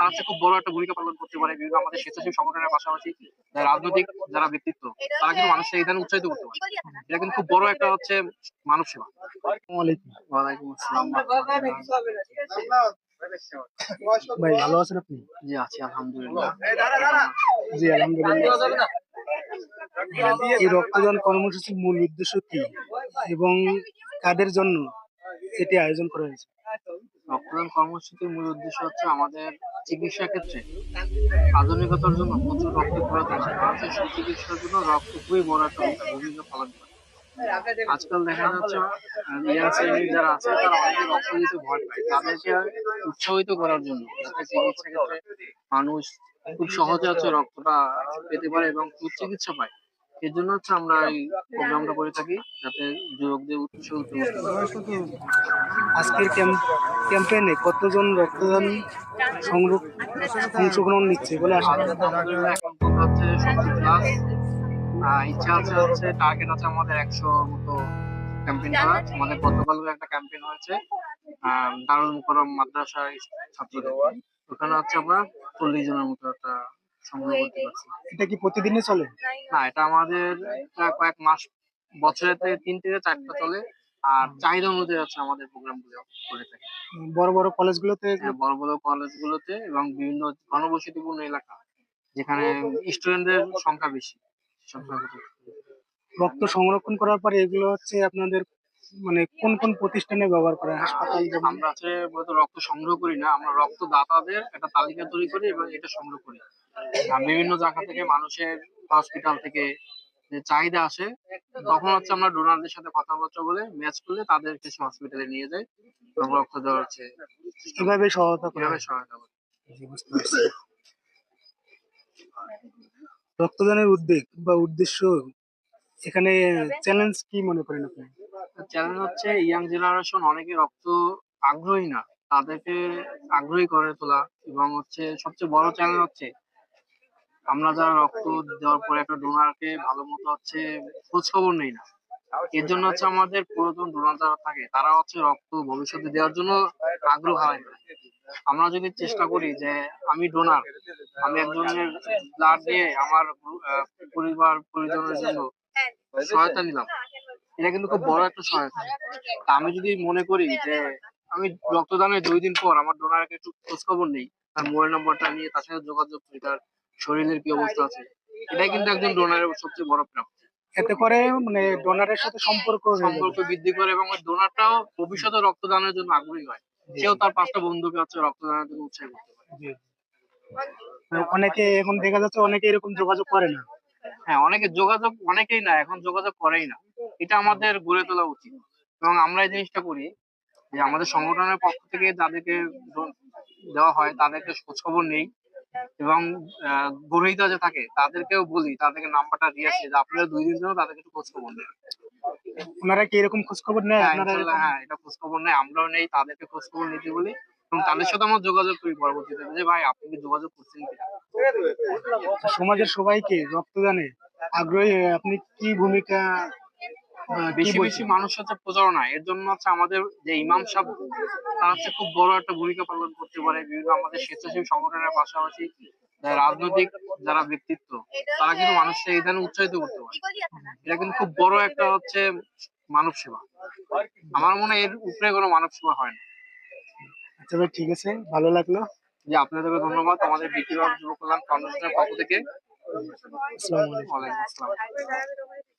তারা হচ্ছে খুব বড় একটা ভূমিকা পালন করতে পারে বিভিন্ন আমাদের স্বেচ্ছাসেবী সংগঠনের পাশাপাশি যারা রাজনৈতিক যারা ব্যক্তিত্ব তারা কিন্তু মানুষের এই ধারণা উৎসাহিত করতে পারে। এটা কিন্তু খুব বড় একটা হচ্ছে মানব সেবা। ওয়ালাইকুম আসসালাম। ভাই ভালো আছেন আপনি? জি আছি আলহামদুলিল্লাহ। জি আলহামদুলিল্লাহ। এই রক্তদান কর্মসূচির মূল উদ্দেশ্য কি এবং কাদের জন্য এটি আয়োজন করা হয়েছে? রক্তদান কর্মসূচির মূল উদ্দেশ্য হচ্ছে আমাদের চিকিৎসা ক্ষেত্রে আধুনিকতার জন্য প্রচুর রক্ত প্রয়োজন আছে। মানুষের সুচিকিৎসার জন্য রক্ত খুবই বড় একটা ভূমিকা পালন করে। আজকাল দেখা যাচ্ছে শ্রেণির যারা আছে, তারা অনেকে রক্ত দিতে ভয় পায়। তাদেরকে উৎসাহিত করার জন্য যাতে চিকিৎসা ক্ষেত্রে মানুষ খুব সহজে হচ্ছে রক্তটা পেতে পারে এবং খুব চিকিৎসা পায়। এর জন্য হচ্ছে আমরা এই প্রোগ্রামটা করে থাকি, যাতে যুবকদের পারি। আজকের ক্যাম্পেইনে কতজন রক্তদান সংগ্রহ অংশগ্রহণ নিচ্ছে বলে আশা হচ্ছে ইচ্ছা আছে হচ্ছে টার্গেট আছে আমাদের একশো মতো ক্যাম্পেইন করা আমাদের গতকাল একটা ক্যাম্পেইন হয়েছে। দারুল মুকরম মাদ্রাসার ছাত্রদের। ওখানে হচ্ছে আমরা চল্লিশ জনের মতো একটা সংগ্রহ করতে পারছি। এটা কি প্রতিদিনই চলে? না এটা আমাদের কয়েক মাস বছরে তিন থেকে চারটা চলে। আর চাহিদা অনুযায়ী হচ্ছে আমাদের প্রোগ্রামগুলো করে থাকি। বড় বড় কলেজগুলোতে হ্যাঁ, বড় বড় কলেজগুলোতে এবং বিভিন্ন ঘনবসতিপূর্ণ এলাকা যেখানে স্টুডেন্টদের সংখ্যা বেশি। রক্ত সংরক্ষণ করার পরে এগুলো হচ্ছে আপনাদের মানে কোন কোন প্রতিষ্ঠানে ব্যবহার করে হাসপাতাল আমরা হচ্ছে মূলত রক্ত সংগ্রহ করি না আমরা রক্ত দাতাদের একটা তালিকা তৈরি করি এবং এটা সংগ্রহ করি। আর বিভিন্ন জায়গা থেকে মানুষের হসপিটাল থেকে যে চাহিদা আসে তখন হচ্ছে আমরা ডোনারদের সাথে কথাবার্তা বলে ম্যাচ করলে তাদের তাদেরকে হসপিটালে নিয়ে যাই। এবং রক্ত দেওয়ার হচ্ছে কীভাবে সহায়তা করা কীভাবে সহায়তা করি। রক্তদানের উদ্বেগ বা উদ্দেশ্য এখানে চ্যালেঞ্জ কি মনে করেন আপনি? চ্যালেঞ্জ হচ্ছে ইয়াং জেনারেশন অনেকে রক্ত আগ্রহী না তাদেরকে আগ্রহী করে তোলা এবং হচ্ছে সবচেয়ে বড় চ্যালেঞ্জ হচ্ছে আমরা যারা রক্ত দেওয়ার পরে একটা ডোনারকে ভালো মতো হচ্ছে খোঁজ খবর নেই না। এর জন্য হচ্ছে আমাদের পুরাতন ডোনার যারা থাকে, তারা হচ্ছে রক্ত ভবিষ্যতে দেওয়ার জন্য আগ্রহ হারায় না আমরা যদি চেষ্টা করি যে আমি ডোনার আমি একজনের ব্লাড দিয়ে আমার পরিবার, পরিজনের জন্য সহায়তা নিলাম, এটা কিন্তু খুব বড় একটা সহায়তা। আমি যদি মনে করি যে আমি রক্তদানের দুই দিন পর আমার ডোনারকে একটু খোঁজ খবর নেই, তার মোবাইল নম্বরটা নিয়ে তার সাথে যোগাযোগ করি, তার শরীরের কি অবস্থা আছে? এটাই কিন্তু একজন ডোনারের সবচেয়ে বড় প্রাপ্তি। এতে করে মানে ডোনারের সাথে সম্পর্ক সম্পর্ক বৃদ্ধি করে এবং ওই ডোনারটাও ভবিষ্যতে রক্তদানের জন্য আগ্রহী হয়। সেও তার পাঁচটা বন্ধুকে হচ্ছে রক্তদানের জন্য উৎসাহ করতে পারে। অনেকে এখন দেখা যাচ্ছে অনেকে এরকম যোগাযোগ করে না। হ্যাঁ অনেকে যোগাযোগ অনেকেই না এখন যোগাযোগ করেই না। এটা আমাদের গড়ে তোলা উচিত। এবং আমরা এই জিনিসটা করি যে আমাদের সংগঠনের পক্ষ থেকে যাদেরকে দেওয়া হয় তাদেরকে খোঁজ খবর নেই। এবং আহ, গ্রহীতা যে থাকে তাদেরকেও বলি তাদেরকে নাম্বারটা দিয়ে আসি যে আপনারা দুই দিন জন্য তাদেরকে একটু খোঁজ খবর নেন। ওনারা কি এরকম খোঁজ খবর নেয় হ্যাঁ আপনারা হ্যাঁ এটা খোঁজ খবর নেই আমরাও নেই তাদেরকে খোঁজ খবর নিতে বলি। এবং তাদের সাথে আমরা যোগাযোগ করি পরবর্তীতে যে ভাই আপনি কি যোগাযোগ করছেন কিনা? সমাজের সবাইকে রক্তদানে আগ্রহী আপনি কি ভূমিকা বেশি বেশি মানুষ হচ্ছে প্রচারণা। এর জন্য হচ্ছে আমাদের যে ইমাম সাহেব তারা হচ্ছে খুব বড় একটা ভূমিকা পালন করতে পারে। বিভিন্ন আমাদের স্বেচ্ছাসেবী সংগঠনের পাশাপাশি রাজনৈতিক যারা ব্যক্তিত্ব তারা কিন্তু মানুষকে এই ধরনের উৎসাহিত করতে পারে। এটা কিন্তু খুব বড় একটা হচ্ছে মানব সেবা। আমার মনে হয় এর উপরে কোনো মানব সেবা হয় না। আচ্ছা ভাই ঠিক আছে ভালো লাগল। যে আপনাদেরকে ধন্যবাদ। আমাদের বিক্রি যুব কল্যাণ ফাউন্ডেশনের পক্ষ থেকে। আসসালামু আলাইকুম। ওয়ালাইকুম আসসালাম।